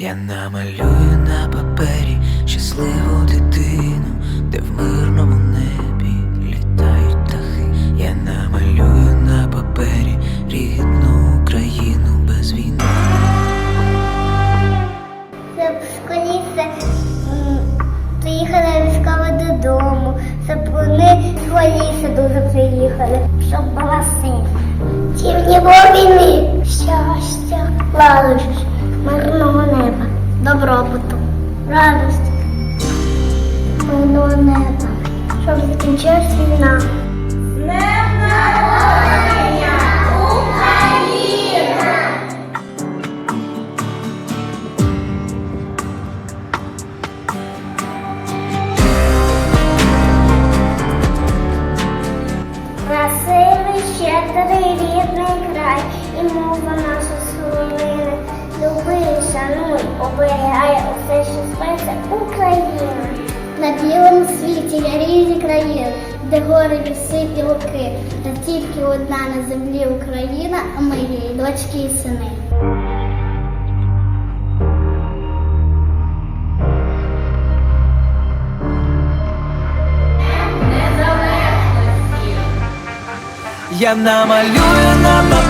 Я намалюю на папері щасливу дитину, де в мирному небі літають птахи. Я намалюю на папері рідну Україну без війни. Щоб м, приїхала військова додому, щоб вони з дуже приїхали, щоб була син. Ті в небо війни, щастя, неба, добробуту, радості, мирного неба, щоб закінчилась війна. З днем народження, Україна! Красивий, щедрий рідний край, і мова наша соловини. Люби, шануй, оберігай усе, що спиться Україна. На білому світі є різні країни, де гори, ліси і луки. Та тільки одна на землі Україна, а ми її дочки і сини. Я намалюю